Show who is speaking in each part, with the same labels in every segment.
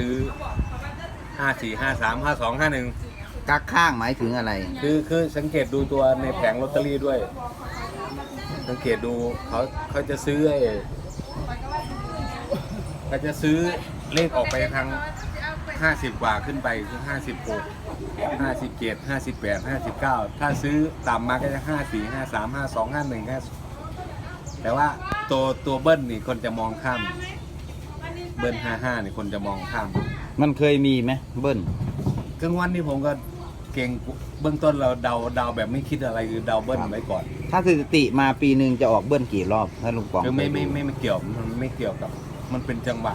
Speaker 1: ซื้อห้าสี่ห้าสามห้าสองห้าหนึ่ง
Speaker 2: กักข้างหมายถึงอะไร
Speaker 1: คือคือสังเกตดูตัวในแผงลอตเตอรี่ด้วย สังเกตดูเขาเขาจะซื้อไอ้เขาจะซื้อเลขออกไปทางห้าสิบกว่าขึ้นไปคือห้าสิบหกห้าสิบเจ็ดห้าสิบแปดห้าสิบเก้าถ้าซื้อต่ำมาก็จะห้าสี่ห้าสามห้าสองห้าหนึ่งห้าแต่ว่าตัวตัวเบิ้ลนี่คนจะมองข้าม เบิ้ลห้าห้านี่คนจะมองข้าม
Speaker 2: มันเคยมีไหมเบิ้ล
Speaker 1: กลางวันนี่ผมก็เก่งเบื้องต้นเราเดาเดาแบบไม่คิดอะไรคือเดาเบิ้ลไว้ก่อน
Speaker 2: ถ้าสถิติมาปีหนึ่งจะออกเบิ้ลกี่รอบถ้าลุงปอง
Speaker 1: คือไม่ไม่
Speaker 2: เคยดู
Speaker 1: ไม่ไม่เกี่ยวมันไม่เกี่ยวกับ มันเป็นจังหวะ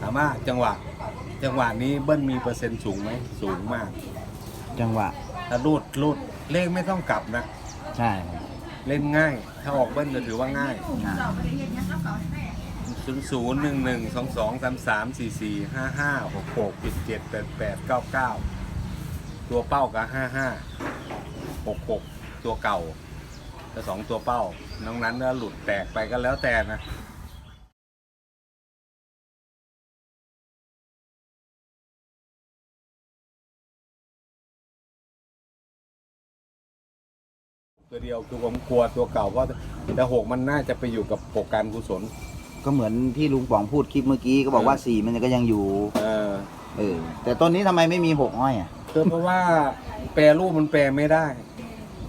Speaker 1: ถามว่าจังหวะ จังหวะนี้เบิ้ลมีเปอร์เซ็นต์สูงไหมสูงมาก
Speaker 2: จังหวะ
Speaker 1: ถ้ารูดรูดเลขไม่ต้องกลับนะ
Speaker 2: ใช่ครับ
Speaker 1: เล่นง่าย ถ้าออกเบิ้ลจะถือว่าง่าย
Speaker 2: อ่า
Speaker 1: ศูนย์ศูนย์หนึ่งหนึ่งสองสองสามสามสี่สี่ห้าห้าหกหกเจ็ดเจ็ดแปดแปดเก้าเก้าตัวเป้ากับห้าห้าหกหกตัวเก่าแต่สองตัวเป้าน้องนั้นก็หลุดแตกไปก็แล้วแต่นะตัวเดียวคือผมกลัวตัวเก่าเพราะแต่หกมันน่าจะไปอยู่กับปกการกุศล
Speaker 2: ก็เหมือนที่ลุงปองพูดคลิปเมื่อกี้ก็บอกว่าสี่มันก็ยังอยู่
Speaker 1: เออ
Speaker 2: เออ แต่ต้นนี้ทำไมไม่มีหกอ้อยอะ
Speaker 1: คือเพราะว่าแปรรูปมันแปรไม่ได้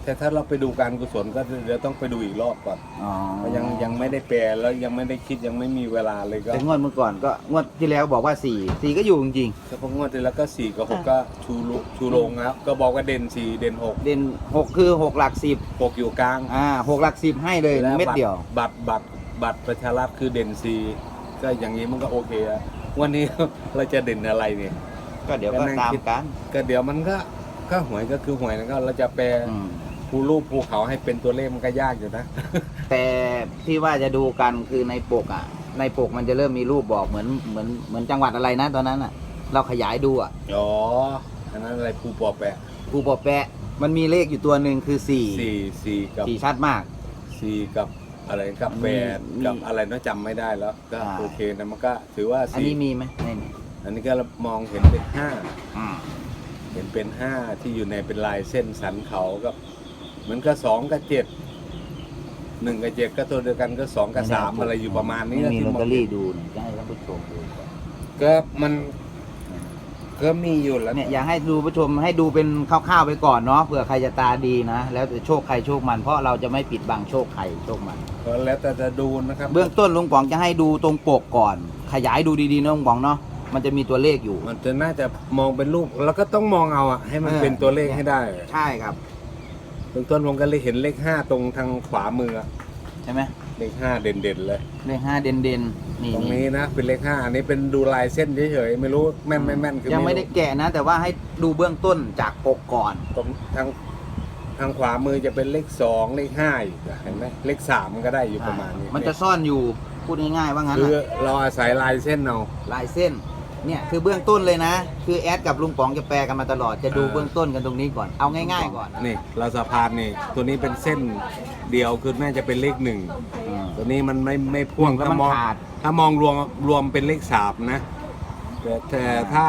Speaker 1: แต่ถ้าเราไปดูการกุศลก็เดี๋ยวต้องไปดูอีกรอบก่อน
Speaker 2: อ๋อ
Speaker 1: เพราะยังยังไม่ได้แปรแล้วยังไม่ได้คิดยังไม่มีเวลาเลยก็
Speaker 2: แต่งวดเมื่อก่อนก็งวดที่แล้วบอกว่าสี่สี่ก็อยู่จริง
Speaker 1: เฉพาะงวดที่แล้วก็สี่กับหกก็ชูลุชูโรงครับก็บอกว่าเด่นสี่เด่นหก
Speaker 2: ๆเด่นหกคือหกหลักสิบ
Speaker 1: หกอยู่กลาง
Speaker 2: อ่าหกหลักสิบให้เลย
Speaker 1: แล้ว
Speaker 2: เม็ดเดียว
Speaker 1: บัตรบัตร บัตรประชารัฐคือเด่นสี่ก็อย่างนี้มันก็โอเคอะวันนี้ เราจะเด่นอะไรเนี่ย
Speaker 2: ก็เดี๋ยว
Speaker 1: ก็
Speaker 2: ก็
Speaker 1: นั่ง
Speaker 2: ตาม
Speaker 1: คิด
Speaker 2: กัน
Speaker 1: ก็เดี๋ยวมันก็ก็หวยก็คือหวยแล้วก็เราจะแปล
Speaker 2: อืม
Speaker 1: ภูรูปภูเขาให้เป็นตัวเลขมันก็ยากอยู่นะ
Speaker 2: แต่ที่ว่าจะดูกันคือในปกอะ ในปกมันจะเริ่มมีรูปบอกเหมือนเหมือนเหมือนจังหวัดอะไรนะตอนนั้นอะ เราขยายดูอะ
Speaker 1: อ๋ออันนั้นอะไรภูปอแปะ
Speaker 2: ภูปอแปะ มันมีเลขอยู่ตัวหนึ่งคือสี่
Speaker 1: สี่สี่กับ
Speaker 2: สี่ชัดมาก
Speaker 1: สี่กับ อะไรกับแปด
Speaker 2: มี
Speaker 1: กับอะไรน้อยจำไม่ได้แล้ว ก็
Speaker 2: อ่า
Speaker 1: โอเคนะมันก็ถือว่า
Speaker 2: อัน
Speaker 1: สี่
Speaker 2: นี้มีไหมไม่มี
Speaker 1: อันนี้ก็มองเห็นเป็นห้า
Speaker 2: อืม
Speaker 1: เห็นเป็นห้าที่อยู่ในเป็นลายเส้นสันเขากับเหมือนกับสองกับเจ็ดหนึ่งกับเจ็ดก็ตัวเดียวกันก็สองกับสามอะไรอยู่ประมาณนี้
Speaker 2: ไม่
Speaker 1: นะ
Speaker 2: มี
Speaker 1: ที่
Speaker 2: ลอต
Speaker 1: มอ
Speaker 2: เตองรี่ดูนี่จะให้ท่านผู้ชมดู
Speaker 1: ก็มันก็มีอยู่แล้ว
Speaker 2: เนี่ยอยากให้ดูผู้ชมให้ดูเป็นคร่าวๆไปก่อนเนาะเผื่อใครจะตาดีนะ แล้วแต่โชคใครโชคมันเพราะเราจะไม่ปิดบังโชคใครโชคมัน
Speaker 1: ก็แล้วแต่จะดูนะครับ
Speaker 2: เบื้องต้นลุงป๋องจะให้ดูตรงปกก่อน ขยายดูดีๆนะลุงป๋องเนาะมันจะมีตัวเลขอยู่
Speaker 1: มันจะน่าจะมองเป็นรูปแล้วก็ต้องมองเอาอะให้มัน
Speaker 2: เออ
Speaker 1: เป็นตัวเลขให้ได้
Speaker 2: ใช่ครับ
Speaker 1: เบื้องต้นผมก็เลยเห็นเลขห้าตรงทางขวามืออะ
Speaker 2: ใช่ไหม
Speaker 1: เลขห้าเด่นๆเลย
Speaker 2: เลขห้าเด่นเด่นๆนี่
Speaker 1: ตรงนี้นะเป็นเลขห้าอันนี้เป็นดูลายเส้นเฉยๆไม่รู้แม่นไม่แม่นคือ
Speaker 2: ยังไม่
Speaker 1: รู้
Speaker 2: ได้แกะนะ แต่ว่าให้ดูเบื้องต้นจากปกก่อน
Speaker 1: ตรงทาง ทางขวามือจะเป็นเลขสองเลขห้าอีกอะเห็นไหมเลขสามก็ได้อยู่ประมาณนี้
Speaker 2: มันจะซ่อนอยู่พูดง่ายๆว่างั้น
Speaker 1: คือ
Speaker 2: น่ะ
Speaker 1: เราอาศัยลายเส้นเอา
Speaker 2: ลายเส้นเนี่ยคือเบื้องต้นเลยนะ คือแอดกับลุงป๋องจะแปลกันมาตลอดจะดู
Speaker 1: อ่า
Speaker 2: เบื้องต้นกันตรงนี้ก่อนเอาง่าย ๆ ก่อน
Speaker 1: นี่เราสะพานนี่ตัวนี้เป็นเส้นเดียวคือน่าจะเป็นเลขหนึ่ง
Speaker 2: อืม
Speaker 1: ตัวนี้มันไม่ไม่พ่วง
Speaker 2: แล้ว
Speaker 1: ถ้า
Speaker 2: มัน
Speaker 1: มอง
Speaker 2: ขาด
Speaker 1: ถ้ามองรวมรวมเป็นเลขสามนะแต่แต่ถ้า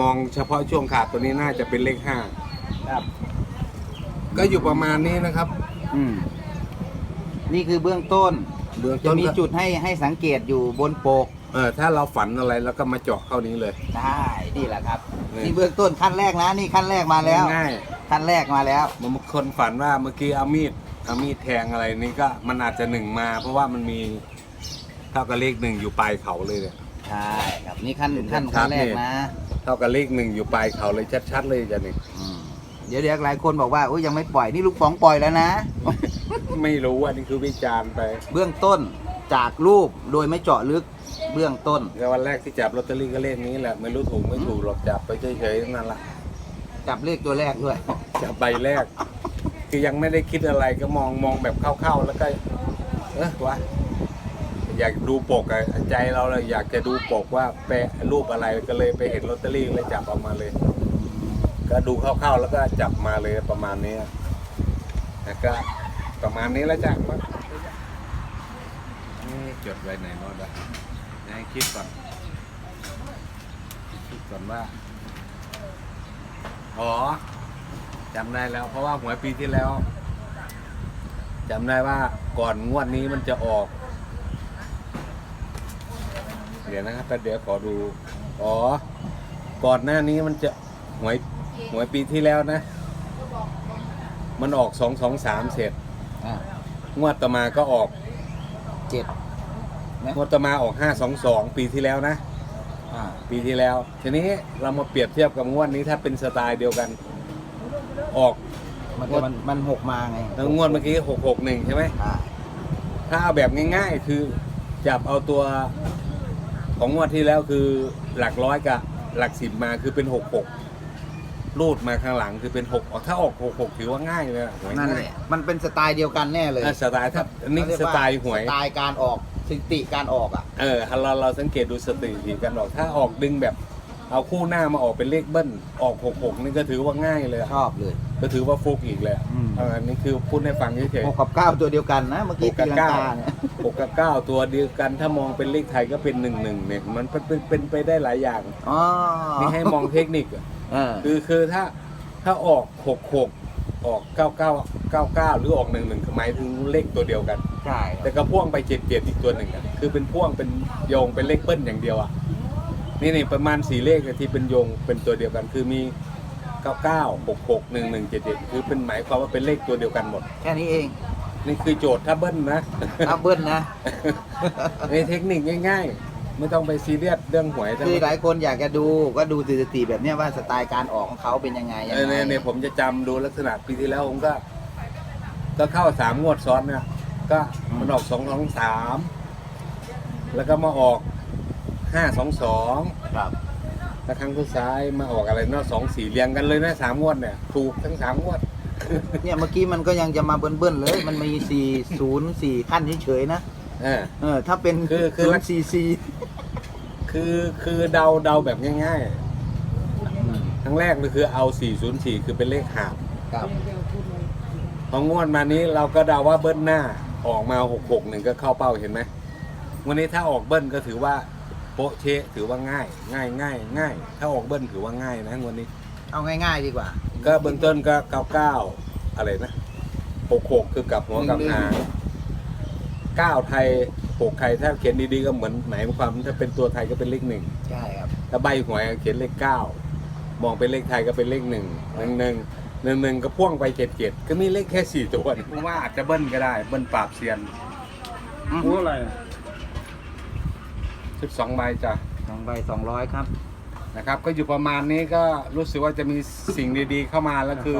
Speaker 1: มองเฉพาะช่วงขาดตัวนี้น่าจะเป็นเลขห้า
Speaker 2: ครับ
Speaker 1: ก็อยู่ประมาณนี้นะครับ
Speaker 2: อืมนี่คือเบื้องต้น
Speaker 1: เบื้อง
Speaker 2: จะ
Speaker 1: ต้น
Speaker 2: มี
Speaker 1: ก็
Speaker 2: จุดให้ให้สังเกตอยู่บนปก
Speaker 1: เออถ้าเราฝันอะไรแล้วก็มาเจาะเข้านี้เลย
Speaker 2: ได้นี่แหละครับ
Speaker 1: นี่
Speaker 2: นี่เบื้องต้นขั้นแรกนะนี่ขั้นแรกมาแล้ว
Speaker 1: ง่าย
Speaker 2: ขั้นแรกมาแล้ว
Speaker 1: บางคนฝันว่าเมื่อกี้เอามีดเอามีดแทงอะไรนี่ก็มันอาจจะหนึ่งมา เพราะว่ามันมีเท่ากับเลขหนึ่งอยู่ปลายเขาเลยเนี่ย
Speaker 2: ใช่ครับนี่ขั้น
Speaker 1: เห็น
Speaker 2: ขั้น
Speaker 1: ชั
Speaker 2: ขั้
Speaker 1: ด
Speaker 2: น
Speaker 1: ๆ
Speaker 2: แรก
Speaker 1: นี่
Speaker 2: นะ
Speaker 1: เท่ากับเลขหนึ่งอยู่ปลายเขาเลยชัดๆเลยจ้ะนี่
Speaker 2: อืม เดี๋ยวเดี๋ยวหลายคนบอกว่าโอ้ยยังไม่ปล่อยนี่ลูกป๋องปล่อยแล้วนะ
Speaker 1: ไม่รู้อันนี้คือวิจารณ์ไป
Speaker 2: เบื้องต้นจากรูปโดยไม่เจาะลึกเบื้องต้น
Speaker 1: แต่วันแรกที่จับลอตเตอรี่ก็เลขนี้แหละไม่รู้ถูกไม่ถูกหรอกจับไปเฉยๆนั่นแหละ
Speaker 2: จับเลขตัวแรกด้วย
Speaker 1: จับใบแรก คือยังไม่ได้คิดอะไรก็มองมองแบบเข้าๆแล้วก็เออวะอยากดูปกอะใจเราเลยอยากจะดูปกว่าแปะรูปอะไรก็เลยไปเห็นลอตเตอรี่เลยจับออกมาเลย ก็ดูคร่าวๆแล้วก็จับมาเลยประมาณนี้แล้วก็ประมาณนี้แล้วจ้ะมั้งนี่จดไว้ไหนโน้ตอะให้คิดก่อนคิดก่อนว่า อ๋อจำได้แล้ว เพราะว่าหวยปีที่แล้วจำได้ว่าก่อนงวดนี้มันจะออก เดี๋ยวนะครับแต่เดี๋ยวขอดู อ๋อ ก่อนหน้านี้มันจะหวย หวยปีที่แล้วนะ มันออกสองสองสามเสร็จ
Speaker 2: อ่าง
Speaker 1: วดต่อมาก็ออก
Speaker 2: เจ็ด
Speaker 1: งวดต่อมาออกห้าสองสองปีที่แล้วนะ
Speaker 2: อ่า
Speaker 1: ปีที่แล้ว ทีนี้เรามาเปรียบเทียบกับงวดนี้ถ้าเป็นสไตล์เดียวกัน ออก
Speaker 2: มันจะมันมันหกมาไง
Speaker 1: แล้วงวดเมื่อกี้หกหกหนึ่งใช่ไหม
Speaker 2: อ่า
Speaker 1: ถ้าเอาแบบง่ายๆ คือจับเอาตัวของงวดที่แล้วคือหลักร้อยกับหลักสิบมาคือเป็นหกหก รูดมาข้างหลังคือเป็นหกถ้าออกหกหกถือว่าง่ายเลยอะหวย
Speaker 2: นั่นแหละมันเป็นสไตล์เดียวกันแน่เลย
Speaker 1: อะสไตล์ถ้าอันนี้
Speaker 2: เขาเรียก
Speaker 1: ส
Speaker 2: ว่า
Speaker 1: ไตล์หวย
Speaker 2: สไตล์การออกสถิติการออกอะ
Speaker 1: เออเราเราสังเกตดูสถิติกันออก ถ้าออกดึงแบบ เอาคู่หน้ามาออกเป็นเลขเบิ้ลออกหกหกนี่ก็ถือว่าง่ายเลยอะ
Speaker 2: ชอบเลย
Speaker 1: ก็ถือว่าฟุกอีกเลยอะ
Speaker 2: อืม
Speaker 1: เอออันนี้คือพูดให้ฟังเฉย
Speaker 2: หกกับเก้าตัวเดียวกันนะเมื่อ
Speaker 1: ๆห
Speaker 2: กี้
Speaker 1: ก
Speaker 2: ตี
Speaker 1: กับ
Speaker 2: ลัง
Speaker 1: เก้ากา
Speaker 2: เนี่ย
Speaker 1: หกกับเก้าตัวเดียวกันถ้ามองเป็นเลขไทยก็เป็นหนึ่งหนึ่งเนี่ยมันเป็นเป็นเป็นไปได้หลายอย่าง
Speaker 2: อ๋อ
Speaker 1: นี่ให้มองเทคนิคอะ
Speaker 2: เออ
Speaker 1: คือคือถ้าถ้าออกหกหกออกเก้าเก้าเก้าเก้าหรือออกหนึ่งหนึ่งหมายถึงเลขตัวเดียวกัน
Speaker 2: ใช่ครับ
Speaker 1: แต่ก็พ่วงไปเจ็ดเจ็ดอีกตัวหนึ่งอะคือเป็นพ่วงเป็นโยงเป็นเลขเบิ้ลอย่างเดียวอะนี่นี่ประมาณสี่เลขอะที่เป็นโยงเป็นตัวเดียวกัน คือมีเก้าเก้าหกหกหนึ่งหนึ่งเจ็ดเจ็ดคือเป็นหมายความว่าเป็นเลขตัวเดียวกันหมด
Speaker 2: แค่นี้เอง
Speaker 1: นี่คือโจทย์ถ้าเบิ้ลนะ
Speaker 2: ถ้าเบิ้ลนะ
Speaker 1: ในเทคนิคง่าย ๆ ไม่ต้องไปซีเรียสเรื่องหวย
Speaker 2: คือหลายคนอยากจะดูก็ดูสถิติแบบเนี้ยว่าสไตล์การออกของเขาเป็นยังไงยัง
Speaker 1: เออ
Speaker 2: ไง
Speaker 1: เนี่ยเนี่ยผมจะจำดูลักษณะปีที่แล้วผมก็ ก็เข้าสามงวดซ้อนเนี่ยก็มันออกสองสองสามแล้วก็มาออกห้าสองสอง
Speaker 2: ครับ
Speaker 1: แล้วครั้งสุดท้ายมาออกอะไรเนาะสองสี่เรียงกันเลยนะสามงวดเนี่ยถูกทั้งสามงวด
Speaker 2: เนี่ยเมื่อกี้มันก็ยังจะมาเบิ้ลๆเลย มันมีสี่ศูนย์สี่ขั้นเฉยๆนะ
Speaker 1: เออ
Speaker 2: เออ ถ้าเป็น
Speaker 1: คือคือ
Speaker 2: ศูนย์สี่สี่
Speaker 1: คือคือเดาเดาแบบง่าย ๆ ครั้งแรกเลยคือเอา 404 คือเป็นเลขหาบ
Speaker 2: ครับ
Speaker 1: พองวดมานี้เราก็เดาว่าเบิ้ลหน้าออกมา 661 ก็เข้าเป้าเห็นไหม วันนี้ถ้าออกเบิ้ลก็ถือว่าโป๊ะเชะถือว่าง่าย ง่ายง่ายง่าย ถ้าออกเบิ้ลถือว่าง่ายนะงวันนี้
Speaker 2: เอาง่ายๆดีกว่า
Speaker 1: ก็เบื้องต้นก็ 99 อะไรนะ 66 คือกลับหัวกลับหาง 9ไทย6ไทยถ้าเขียนดีๆก็เหมือนหมายความถ้าเป็นตัวไทยก็เป็นเลขหนึ่ง
Speaker 2: ใช่ครับ
Speaker 1: ถ้าใบหวยเขียนเลข9มองเป็นเลขไทยก็เป็นเลขหนึ่งหนึ่งหนึ่งหนึ่งหนึ่งก็พ่วงไปเจ็ดเจ็ดก็มีเลขแค่สี่ตัวผมว่าอาจจะเบิ้ลก็ได้เบิ้ลปราบเซียน
Speaker 3: โอ้อะไร
Speaker 1: สิบสองใบจ้ะ
Speaker 2: สองใบสองร้อยครับ
Speaker 1: นะครับ ก็อยู่ประมาณนี้ก็รู้สึกว่าจะมีสิ่งดีๆเข้ามาแล้วคือ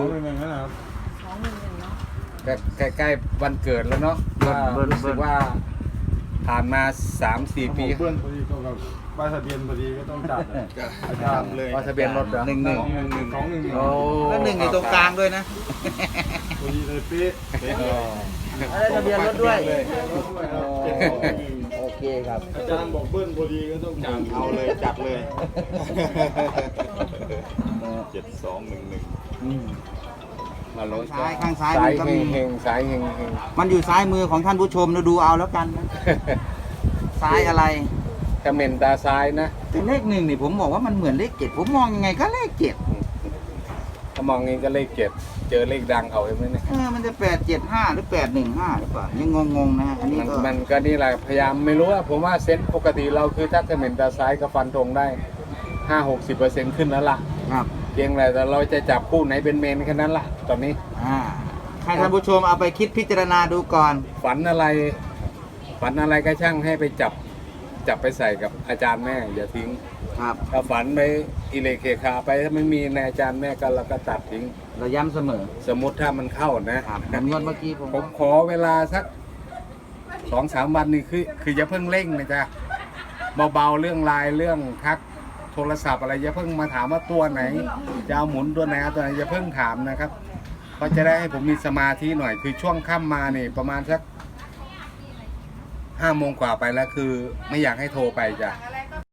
Speaker 3: นาะ
Speaker 1: ใกล้ๆวันเกิดแล้วเนาะ
Speaker 2: เบิ้
Speaker 1: ก็
Speaker 2: ลเบิ้ล
Speaker 1: รู้สึกว่าผ่านมาสามสี่ปี
Speaker 3: เพื่อนพอดีตรงกับป้ายทะเบียนพอดีก็ต้องจัดอะอาจารย์เลย
Speaker 1: ว่าทะเบียนรถเหรอ
Speaker 2: หนึ่งหนึ่ง
Speaker 3: สองหนึ่งหนึ่งสองหนึ่งหนึ่ง
Speaker 1: โอ้
Speaker 2: แล้วหนึ่งอยู่ตรงกลางด้วยนะ
Speaker 3: พอดีเลยเป๊ะเป๊ะเลย
Speaker 2: ได้ทะเบียนรถด้วย
Speaker 3: เจ็ดสองหนึ่งหนึ่ง
Speaker 2: โอเคครับ
Speaker 3: อาจารย์บอกเบิ้ลพอดีก็ต้องจัดเอาเลยจัดเลยเจ็ดสองหนึ่งหนึ่ง
Speaker 1: มาลง
Speaker 2: ซ้ายข้างซ้าย
Speaker 1: ซ้าย
Speaker 2: มันก็มี
Speaker 1: เฮงๆซ้ายเฮงๆ
Speaker 2: มันอยู่ซ้ายมือของท่านผู้ชมเราดูเอาแล้วกันนะซ้ายอะไร
Speaker 1: กระเมนตาซ้ายนะ
Speaker 2: แต่เลขหนึ่งนี่ผมบอกว่ามันเหมือนเลขเจ็ดผมมองยังไงก็เลขเจ็ด
Speaker 1: ถ้ามองงี้ก็เลขเจ็ดเจอเลขดังเขาใช่ไหมเนี่ย
Speaker 2: เออมันจะแปดเจ็ดห้าหรือแปดหนึ่งห้าหรือเปล่ายังงงๆนะฮะอันนี้
Speaker 1: มัน
Speaker 2: ก็
Speaker 1: มันก็นี่แหละพยายามไม่รู้ว่าผมว่าเซนส์ปกติเราคือถ้ากระเมนตาซ้ายก็ฟันธงได้ห้าหกสิบเปอร์เซ็นต์ขึ้นแล้วล่ะ
Speaker 2: ครับ
Speaker 1: เพียงแต่เราจะจับคู่ไหนเป็นเมนแค่นั้นล่ะตอนนี้
Speaker 2: อ่าให้ท่านผู้ชมเอาไปคิดพิจารณาดูก่อน
Speaker 1: ฝันอะไร ฝันอะไรก็ช่างให้ไปจับ จับไปใส่กับอาจารย์แม่ อย่าทิ้ง
Speaker 2: ครับ
Speaker 1: ถ้าฝันไปอิเลเคคาไปถ้าไม่มีในอาจารย์แม่ก็เราก็ตัดทิ้ง
Speaker 2: เราย้ำเสมอ
Speaker 1: สมมติถ้ามันเข้านะ
Speaker 2: ครับเหมือนงวดเมื่อกี้ผม
Speaker 1: ผมขอเวลาสักสองสามวันนี่คือ คืออย่าเพิ่งเร่งนะจ๊ะเบาๆเรื่องไลน์เรื่องทัก โทรศัพท์อะไรอย่าเพิ่งมาถามว่าตัวไหน จะเอาหมุนตัวไหนเอาตัวไหนอย่าเพิ่งถามนะครับเพราะจะได้ให้ผมมีสมาธิหน่อย คือช่วงค่ำมาเนี่ประมาณสักห้าโมงกว่าไปแล้วคือ ไม่อยากให้โทรไปจ้ะ